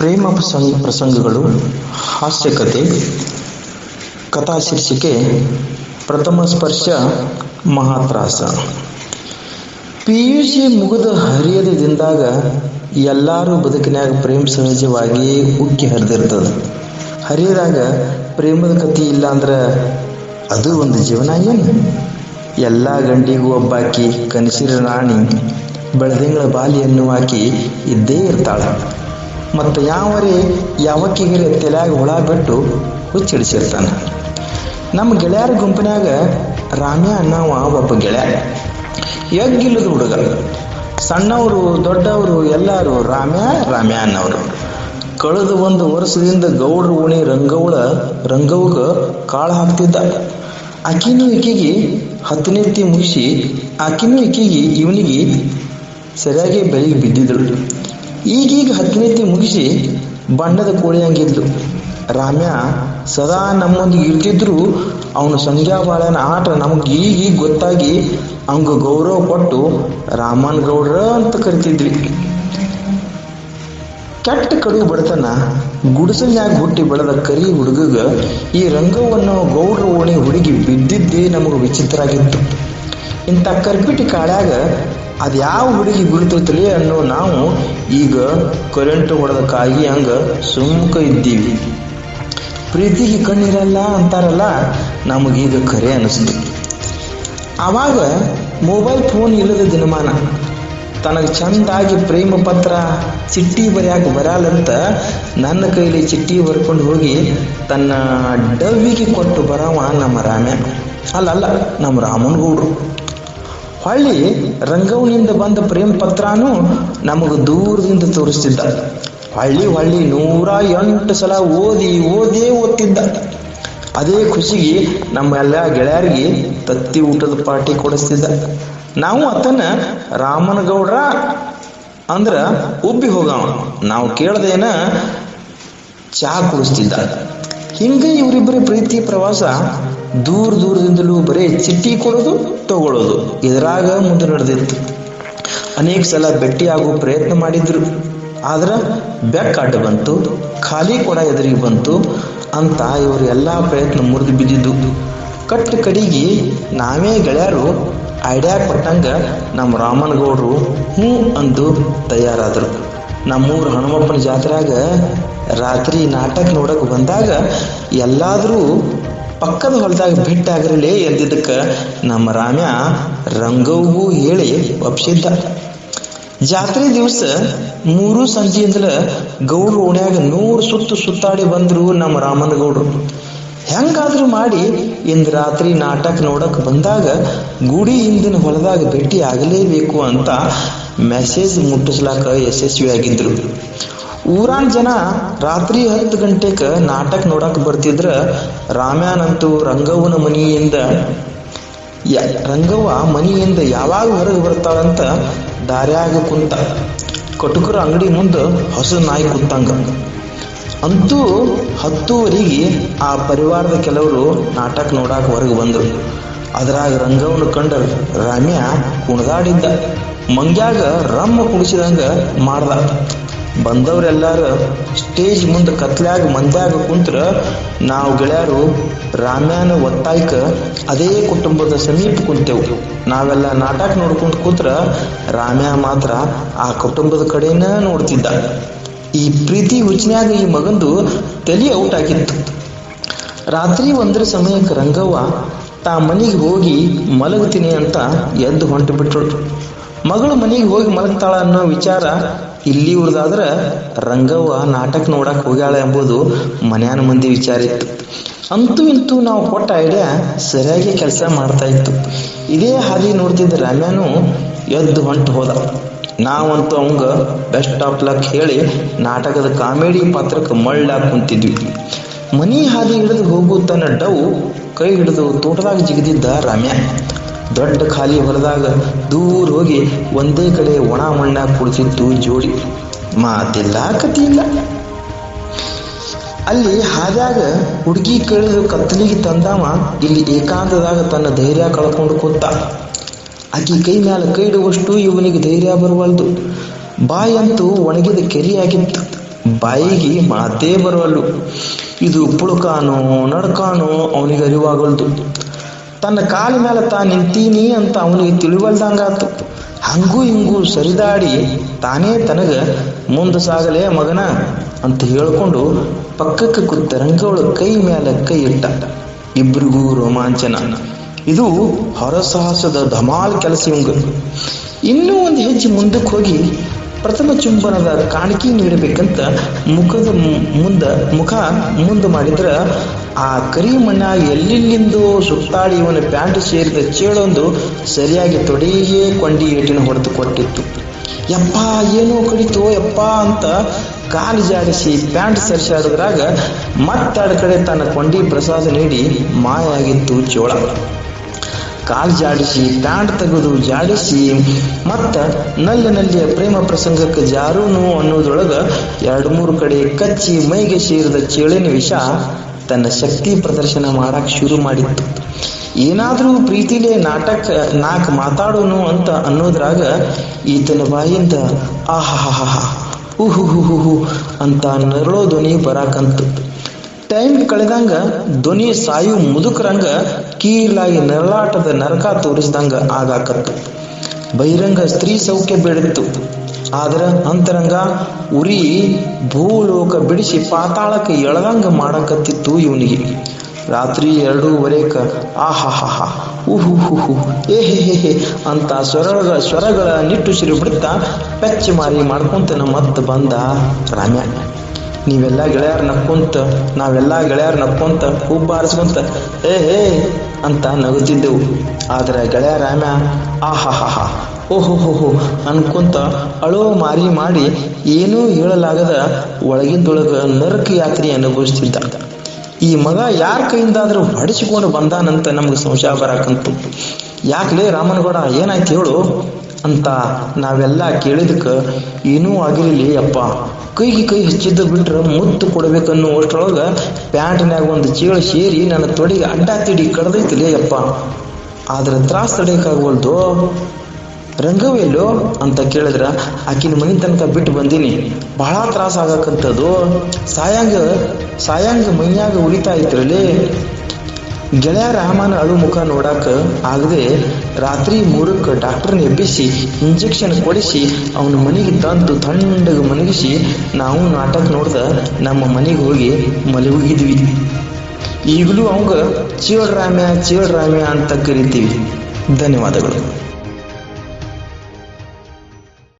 ಪ್ರೇಮ ಪ್ರಸಂಗ ಪ್ರಸಂಗಗಳು, ಹಾಸ್ಯಕತೆ, ಕಥಾ ಶೀರ್ಷಿಕೆ, ಪ್ರಥಮ ಸ್ಪರ್ಶ, ಮಹಾತ್ರಾಸ. ಪಿ ಯು ಸಿ ಮುಗಿದ ಹರಿಯದ ದಿನದಾಗ ಎಲ್ಲರೂ ಬದುಕಿನಾಗ ಪ್ರೇಮ ಸಹಜವಾಗಿಯೇ ಉಕ್ಕಿ ಹರಿದಿರ್ತದ. ಹರಿಯದಾಗ ಪ್ರೇಮದ ಕಥೆ ಇಲ್ಲ ಅಂದ್ರೆ ಅದು ಒಂದು ಜೀವನ ಏನು? ಎಲ್ಲ ಗಂಡಿಗೂ ಒಬ್ಬಾಕಿ ಕನಸಿರ ರಾಣಿ, ಬೆಳದಿಂಗಳ ಬಾಲಿಯನ್ನು ಹಾಕಿ ಇದ್ದೇ ಇರ್ತಾಳ. ಮತ್ತು ಯಾವರೇ ಯಾವಕ್ಕಿಗರೆ ತಲೆಯಾಗ ಹುಳ ಬಿಟ್ಟು ಹುಚ್ಚಿಡಿಸಿರ್ತಾನೆ. ನಮ್ಮ ಗೆಳೆಯರ ಗುಂಪಿನಾಗ ರಾಮ್ಯ ಅನ್ನವ ಒಬ್ಬ ಗೆಳೆಯ. ಎಗ್ಗಿಲ್ಲದ ಹುಡುಗ ಸಣ್ಣವರು, ದೊಡ್ಡವರು, ಎಲ್ಲರೂ ರಾಮ್ಯ ರಾಮ್ಯ ಅನ್ನವರು ಕಳೆದು ಒಂದು ವರ್ಷದಿಂದ ಗೌಡ್ರ ಉಣಿ ರಂಗವಳ, ರಂಗವ್ಗೆ ಕಾಳು ಹಾಕ್ತಿದ್ದ. ಆಕಿನೂ ಈಕಿಗೆ ಹತ್ತನೇತಿ ಮುಗಿಸಿ, ಆಕಿನೂ ಈಕೆಗೆ ಇವನಿಗೆ ಸರಿಯಾಗಿ ಬೆಳಿಗ್ಗೆ ಬಿದ್ದಿದ್ದಳು. ಈಗೀಗ ಹತ್ತನೇತಿ ಮುಗಿಸಿ ಬಣ್ಣದ ಕೋಳಿ ಹಂಗಿದ್ಲು ರಾಮ್ಯ ಸದಾ ನಮ್ಮೊಂದಿಗೆ ಇರ್ತಿದ್ರು, ಅವನು ಸಂಧ್ಯಾ ಬಾಳನ ಆಟ ನಮಗೆ ಈಗೀಗ ಗೊತ್ತಾಗಿ ಅವಂಗ ಗೌರವ ಕೊಟ್ಟು ರಾಮನ್ ಗೌಡ್ರ ಅಂತ ಕರಿತಿದ್ವಿ. ಕೆಟ್ಟ ಕಡು ಬಡತನ, ಗುಡಿಸಲ್ನ್ಯಾಗ ಹುಟ್ಟಿ ಬೆಳೆದ ಕರಿ ಹುಡುಗಗ ಈ ರಂಗವನ್ನು ಗೌಡ್ರ ಓಣಿ ಹುಡುಗಿ ಬಿದ್ದಿದ್ದೇ ನಮಗೆ ವಿಚಿತ್ರ ಆಗಿತ್ತು ಇಂಥ ಕರ್ಪಿಟಿ ಕಾಳ್ಯಾಗ ಅದ್ಯಾವ ಹುಡುಗಿ ಬೀಳ್ತೈತಲಿ ಅನ್ನೋ ನಾವು ಈಗ ಕರೆಂಟ್ ಹೊಡೆದಕ್ಕಾಗಿ ಹಂಗೆ ಸುಮ್ಕ ಇದ್ದೀವಿ. ಪ್ರೀತಿಗೆ ಕಣ್ಣಿರಲ್ಲ ಅಂತಾರಲ್ಲ, ನಮಗೀಗ ಕರೆ ಅನಿಸ್ತು ಆವಾಗ ಮೊಬೈಲ್ ಫೋನ್ ಇಲ್ಲದ ದಿನಮಾನ, ತನಗೆ ಚಂದಾಗಿ ಪ್ರೇಮ ಪತ್ರ, ಚಿಟ್ಟಿ ಬರೆಯಾಕ ಬರಲ್ಲಂತ ನನ್ನ ಕೈಲಿ ಚಿಟ್ಟಿ ಬರ್ಕೊಂಡು ಹೋಗಿ ತನ್ನ ಡವ್ವಿಗೆ ಕೊಟ್ಟು ಬರವ ನಮ್ಮ ರಾಮ್ಯ ಅಲ್ಲ ಅಲ್ಲ ನಮ್ಮ ರಾಮನಗೌಡ್ರು ಹೊಳ್ಳಿ ರಂಗವನಿಂದ ಬಂದ ಪ್ರೇಮ ಪತ್ರನೂ ನಮಗೆ ದೂರದಿಂದ ತೋರಿಸ್ತಿದ್ದ. ಹೊಳ್ಳಿ ಹೊಳ್ಳಿ ನೂರ ಎಂಟು ಸಲ ಓದಿ ಓದೇ ಓದ್ತಿದ್ದ. ಅದೇ ಖುಷಿಗೆ ನಮ್ಮ ಎಲ್ಲಾ ಗೆಳೆಯರಿಗೆ ತತ್ತಿ ಊಟದ ಪಾರ್ಟಿ ಕೊಡಿಸ್ತಿದ್ದ. ನಾವು ಆತನ ರಾಮನಗೌಡ್ರ ಅಂದ್ರ ಉಬ್ಬಿ ಹೋಗವ ನಾವು ಕೇಳದೇನ ಚಹಾ ಕುಡಿಸ್ತಿದ್ದ. ಹಿಂಗೆ ಇವರಿಬ್ಬರ ಪ್ರೀತಿ ಪ್ರವಾಸ ದೂರ ದೂರದಿಂದಲೂ ಬರೀ ಚಿಟ್ಟಿ ಕೊಡೋದು ತಗೊಳ್ಳೋದು ಇದರಾಗ ಮುಂದೆ ನಡೆದಿತ್ತು. ಅನೇಕ ಸಲ ಭೇಟಿಯಾಗುವ ಪ್ರಯತ್ನ ಮಾಡಿದ್ರು. ಆದ್ರೆ ಬೆಕ್ಕಾಟ ಬಂತು, ಖಾಲಿ ಕೊಡ ಎದುರಿಗೆ ಬಂತು ಅಂತ ಇವರು ಎಲ್ಲ ಪ್ರಯತ್ನ ಮುರಿದು ಬಿದ್ದಿದ್ದು. ಕಟ್ಟ ಕಡಿಗೆ ನಾವೇ ಗೆಳೆಯರು, ಐಡಿಯಾ ಕೊಟ್ಟಂಗ ನಮ್ಮ ರಾಮನಗೌಡರು ಹ್ಞೂ ಅಂದು ತಯಾರಾದರು. ನಮ್ಮೂರ ಹನುಮಪ್ಪನ ಜಾತ್ರೆಯಾಗ ರಾತ್ರಿ ನಾಟಕ ನೋಡಕ್ಕೆ ಬಂದಾಗ ಎಲ್ಲಾದರೂ ಪಕ್ಕದ ಹೊಲದಾಗ ಭೇಟಿ ಆಗಿರಲಿ ಎಂದಿದ್ದಕ್ಕೆ ನಮ್ಮ ರಾಮ್ಯ ರಂಗವ್ಗೂ ಹೇಳಿ ಒಪ್ಸಿದ್ದ. ಜಾತ್ರೆ ದಿವಸ ಮೂರು ಸಂಜೆಯಿಂದಲ ಗೌಡ್ರು ಓಣ್ಯಾಗ ನೂರು ಸುತ್ತು ಸುತ್ತಾಡಿ ಬಂದ್ರು ನಮ್ಮ ರಾಮನ ಗೌಡ್ರು ಹೆಂಗಾದ್ರೂ ಮಾಡಿ ಇಂದು ರಾತ್ರಿ ನಾಟಕ ನೋಡಕ್ ಬಂದಾಗ ಗುಡಿ ಹಿಂದಿನ ಹೊಲದಾಗ ಭೇಟಿ ಆಗಲೇಬೇಕು ಅಂತ ಮೆಸೇಜ್ ಮುಟ್ಟಿಸ್ಲಾಕ ಯಶಸ್ವಿಯಾಗಿದ್ರು. ಊರಾನ್ ಜನ ರಾತ್ರಿ ಹತ್ತು ಗಂಟೆಗೆ ನಾಟಕ ನೋಡಕ್ ಬರ್ತಿದ್ರ ರಾಮ್ಯಾನಂತೂ ರಂಗವ್ವನ ಮನೆಯಿಂದ ರಂಗವ್ವ ಮನೆಯಿಂದ ಯಾವಾಗ ಹೊರಗೆ ಬರ್ತಾಳಂತ ದಾರ್ಯಾಗ ಕುಂತ ಕಟುಕರ ಅಂಗಡಿ ಮುಂದೆ ಹೊಸ ನಾಯಿ ಕುಂತಂಗ. ಅಂತೂ ಹತ್ತುವರೆಗೆ ಆ ಪರಿವಾರದ ಕೆಲವರು ನಾಟಕ ನೋಡಾಕ ಹೊರಗೆ ಬಂದರು. ಅದ್ರಾಗ ರಂಗವನ್ನು ಕಂಡ ರಾಮ್ಯ ಕುಣದಾಡಿದ್ದ ಮಂಗ್ಯಾಗ ರಮ್ಮ ಕುಡಿಸಿದಂಗ ಮಾಡ್ದ. ಬಂದವರೆಲ್ಲಾರು ಸ್ಟೇಜ್ ಮುಂದೆ ಕತ್ಲಾಗ ಮಂದ್ಯಾಗ ಕುಂತ್ರ ನಾವು ಗೆಳೆಯರು ರಾಮ್ಯಾನ ಒತ್ತಾಯ್ಕ ಅದೇ ಕುಟುಂಬದ ಸಮೀಪ ಕುಂತೆವು. ನಾವೆಲ್ಲ ನಾಟಕ ನೋಡ್ಕೊಂತ ಕೂತ್ರ ರಾಮ್ಯ ಮಾತ್ರ ಆ ಕುಟುಂಬದ ಕಡೆನ ನೋಡ್ತಿದ್ದ. ಈ ಪ್ರೀತಿ ಹುಚ್ಚಿನ್ಯಾಗ ಈ ಮಗಂದು ತಲೆ ಔಟ್ ಆಗಿತ್ತು. ರಾತ್ರಿ ಒಂದರ ಸಮಯಕ್ಕೆ ರಂಗವ್ವ ತಾ ಮನೆಗೆ ಹೋಗಿ ಮಲಗ್ತೀನಿ ಅಂತ ಎದ್ದು ಹೊಂಟು ಬಿಟ್ಟಳು ಮಗಳು ಮನೆಗೆ ಹೋಗಿ ಮಲಗ್ತಾಳ ಅನ್ನೋ ವಿಚಾರ ಇಲ್ಲಿ ಉಳ್ದಾದ್ರ ರಂಗವ್ವ ನಾಟಕ ನೋಡಕ್ ಹೋಗ್ಯಾಳ ಎಂಬುದು ಮನ್ಯಾನ ಮಂದಿ ವಿಚಾರ ಇತ್ತು. ಅಂತೂ ಇಂತೂ ನಾವು ಕೊಟ್ಟ ಐಡಿಯಾ ಸರಿಯಾಗಿ ಕೆಲಸ ಮಾಡ್ತಾ ಇತ್ತು. ಇದೇ ಹಾದಿ ನೋಡ್ತಿದ್ದ ರಾಮ್ಯಾನು ಎದ್ದು ಹೊಂಟು ಹೋದ. ನಾವಂತೂ ಅವಂಗ ಬೆಸ್ಟ್ ಆಫ್ ಲಕ್ ಹೇಳಿ ನಾಟಕದ ಕಾಮಿಡಿ ಪಾತ್ರಕ್ಕೆ ಮಳ್ಳಾಗಿ ಕುಂತಿದ್ವಿ. ಮನಿ ಹಾದಿ ಹಿಡಿದು ಹೋಗು ತನ್ನ ಡವ್ ಕೈ ಹಿಡಿದು ತೋಟದಾಗ ಜಿಗಿದಿದ್ದ ರಾಮ್ಯ. ದೊಡ್ಡ ಖಾಲಿ ಹೊಲದಾಗ ದೂರ ಹೋಗಿ ಒಂದೇ ಕಡೆ ಒಣ ಮಣ್ಣಾಗ ಕುಳಿತಿತ್ತು ಜೋಡಿ. ಮಾತಿಲ್ಲ ಕತಿಯಿಲ್ಲ ಅಲ್ಲಿ ಹಾದ್ಯಾಗ ಹುಡುಗಿ ಕೇಳಿದ್ರು ಕತ್ತಲಿಗೆ ತಂದಾವ, ಇಲ್ಲಿ ಏಕಾಂತದಾಗ ತನ್ನ ಧೈರ್ಯ ಕಳ್ಕೊಂಡು ಕೂತ. ಆಕಿ ಕೈ ಮ್ಯಾಲ ಕೈ ಇಡುವಷ್ಟು ಇವನಿಗೆ ಧೈರ್ಯ ಬರವಲ್ದು. ಬಾಯಂತೂ ಒಣಗಿದ ಕೆರಿಯಾಗಿತ್ತು. ಬಾಯಿಗೆ ಮಾತೇ ಬರುವಲ್ಲು ಇದು ಪುಳುಕಾನೋ, ನಡ್ಕಾನೋ ಅವನಿಗೆ ಅರಿವಾಗಲ್ದು. ತನ್ನ ಕಾಲ ಮೇಲೆ ತಾ ನಿಂತೀನಿ ಅಂತ ಅವನಿಗೆ ತಿಳಿವಲ್ದಂಗಾತು ಹಂಗೂ ಹಿಂಗೂ ಸರಿದಾಡಿ ತಾನೇ ತನಗ ಮುಂದೆ ಸಾಗಲೇ ಮಗನ ಅಂತ ಹೇಳ್ಕೊಂಡು ಪಕ್ಕಕ್ಕೆ ಕೂತ ರಂಗವಳು ಕೈ ಮೇಲೆ ಕೈ ಇಟ್ಟ. ಇಬ್ಬರಿಗೂ ರೋಮಾಂಚನ. ಇದು ಹೊರಸಾಹಸದ ಧಮಾಲ್ ಕೆಲಸ ಇವಂಗ. ಇನ್ನೂ ಒಂದು ಹೆಜ್ಜೆ ಮುಂದಕ್ಕೆ ಹೋಗಿ ಪ್ರಥಮ ಚುಂಬನದ ಕಾಣಿಕೆ ನೀಡಬೇಕಂತ ಮುಖದ ಮುಂದ, ಮುಖ ಮುಂದೆ ಮಾಡಿದ್ರ ಆ ಕರಿ ಮಣ್ಣ ಎಲ್ಲೆಲ್ಲಿಂದೋ ಸುತ್ತಾಡಿ ಇವನ ಪ್ಯಾಂಟ್ ಸೇರಿದ ಚೇಳೊಂದು ಸರಿಯಾಗಿ ತೊಡೆಯೇ ಕೊಂಡಿ ಏಟಿನ ಹೊಡೆದು ಕೊಟ್ಟಿತ್ತು. ಯಪ್ಪ, ಏನೋ ಕಡಿತೋ ಯಪ್ಪ ಅಂತ ಕಾಲು ಜಾಡಿಸಿ ಪ್ಯಾಂಟ್ ಸರಿಸಾಡಿದ್ರಾಗ ಮತ್ತಾಡ ಕಡೆ ತನ್ನ ಕೊಂಡಿ ಪ್ರಸಾದ ನೀಡಿ ಮಾಯಾಗಿತ್ತು ಚೋಳ. ಕಾಲ್ ಜಾಡಿಸಿ, ಪ್ಯಾಂಟ್ ತೆಗೆದು ಜಾಡಿಸಿ, ಮತ್ತ ನಲ್ಲಿ ನಲ್ಲಿಯ ಪ್ರೇಮ ಪ್ರಸಂಗಕ್ಕೆ ಜಾರೂನು ಅನ್ನೋದ್ರೊಳಗ ಎರಡು ಮೂರು ಕಡೆ ಕಚ್ಚಿ ಮೈಗೆ ಸೇರಿದ ಚೇಳಿನ ವಿಷ ತನ್ನ ಶಕ್ತಿ ಪ್ರದರ್ಶನ ಮಾಡಕ್ ಶುರು ಮಾಡಿತ್ತು. ಏನಾದ್ರೂ ಪ್ರೀತಿಲೆ ನಾಟಕ, ನಾಕ್ ಮಾತಾಡೋನು ಅಂತ ಅನ್ನೋದ್ರಾಗ ಈತನ ಬಾಯಿಂದ ಆಹಾಹಾಹಾ ಹು ಹು ಹು ಹು ಅಂತ ನರಳೋ ಧ್ವನಿ ಬರಾಕಂತು ಟೈಮ್ ಕಳೆದಂಗ ಧ್ವನಿ ಸಾಯು ಮುದುಕರಂಗ ಕೀಲಾಗಿ ನರಳಾಟದ ನರಕ ತೋರಿಸಿದಂಗ ಆಗಾಕತ್ತು. ಬಹಿರಂಗ ಸ್ತ್ರೀ ಸೌಖ್ಯ ಬೇಡಿತ್ತು. ಆದ್ರ ಅಂತರಂಗ ಉರಿ ಭೂಲೋಕ ಬಿಡಿಸಿ ಪಾತಾಳಕ್ಕೆ ಎಳದಂಗ ಮಾಡಕತ್ತಿತ್ತು ಇವನಿಗೆ. ರಾತ್ರಿ ಎರಡೂವರೆಕ ಆಹಾಹಾಹಾ ಉಹು ಹುಹು ಏ ಹೇ ಹೇ ಅಂತ ಸ್ವರಗಳ ಸ್ವರಗಳ ನಿಟ್ಟುಸಿರು ಬಿಡುತ್ತಾ ಪೆಚ್ಚಿ ಮಾರಿ ಮಾಡ್ಕೊಂತ ಮತ್ತೆ ಬಂದ ರಾಮ್ಯ ನೀವೆಲ್ಲ ಗೆಳೆಯರ್ ನಕ್ಕೊಂತ ನಾವೆಲ್ಲ ಗೆಳೆಯರ್ ನಕ್ಕೊಂತ ಹುಬ್ಬ ಹಾರಿಸ್ಕೊಂತ, ಏ ಹೇ ಅಂತ ನಗುತ್ತಿದ್ದೆವು. ಆದ್ರೆ ಗೆಳೆಯ ರಾಮ ಆಹಾಹಾ ಓಹೋ ಹೋ ಹೋ ಅನ್ಕೊಂತ ಅಳೋ ಮಾರಿ ಮಾಡಿ ಏನೂ ಹೇಳಲಾಗದ ಒಳಗಿಂದೊಳಗ ನರಕ ಯಾತ್ರೆ ಅನುಭವಿಸ್ತಿದ್ದ. ಈ ಮಗ ಯಾರ ಕೈಯಿಂದಾದ್ರೂ ಹೊಡೆಸಿಕೊಂಡು ಬಂದಾನಂತ ನಮ್ಗೆ ಸಂಶಯ ಬರಾಕಂತು ಯಾಕಲೇ ರಾಮನಗೌಡ ಏನಾಯ್ತು ಹೇಳು? ಅಂತ ನಾವೆಲ್ಲ ಕೇಳಿದಕ್ಕೆ, ಏನೂ ಆಗಿರಲಿ ಅಪ್ಪ. ಕೈಗೆ ಕೈ ಹಚ್ಚಿದ್ದು ಬಿಟ್ರೆ ಮುತ್ತು ಕೊಡಬೇಕನ್ನೋ ಅಷ್ಟರೊಳಗೆ ಪ್ಯಾಂಟ್ನ್ಯಾಗ ಒಂದು ಚೀಳು ಸೇರಿ ನನ್ನ ತೊಡೆಗೆ ಅಡ್ಡ ತಿಡಿ ಕಡ್ದೈತಿಲೇ ಅಪ್ಪ. ಆದ್ರೆ ತ್ರಾಸ ತಡೆಯಕ್ಕಾಗವಲ್ದು ರಂಗವೆಲ್ಲೋ ಅಂತ ಕೇಳಿದ್ರ ಆಕಿನ ಮನೆ ತನಕ ಬಿಟ್ಟು ಬಂದೀನಿ. ಬಹಳ ತ್ರಾಸ ಆಗಕ್ಕಂಥದ್ದು ಸಾಯಂಗ ಸಾಯಂಗ ಮೈಯಾಗ ಉಳಿತಾ ಇದ್ರಲ್ಲಿ? ಗೆಳೆಯ ರಹಮಾನ್ ಅಳು ಮುಖ ನೋಡಾಕ ಆಗದೆ ರಾತ್ರಿ ಮೂರಕ್ಕೆ ಡಾಕ್ಟರ್ನ ಎಬ್ಬಿಸಿ ಇಂಜೆಕ್ಷನ್ ಕೊಡಿಸಿ, ಅವನ ಮನೆಗೆ ತಂದು ತಣ್ಣಗೆ ಮಲಗಿಸಿ, ನಾವು ನಾಟಕ ನೋಡ್ದ ನಮ್ಮ ಮನೆಗೆ ಹೋಗಿ ಮಲಗಿದ್ವಿ. ಈಗಲೂ ಅವಂಗ ಚೀಳ್ ರಾಮ್ಯ ಚೀಳ್ ರಾಮ್ಯ ಅಂತ ಕರಿತೀವಿ. ಧನ್ಯವಾದಗಳು.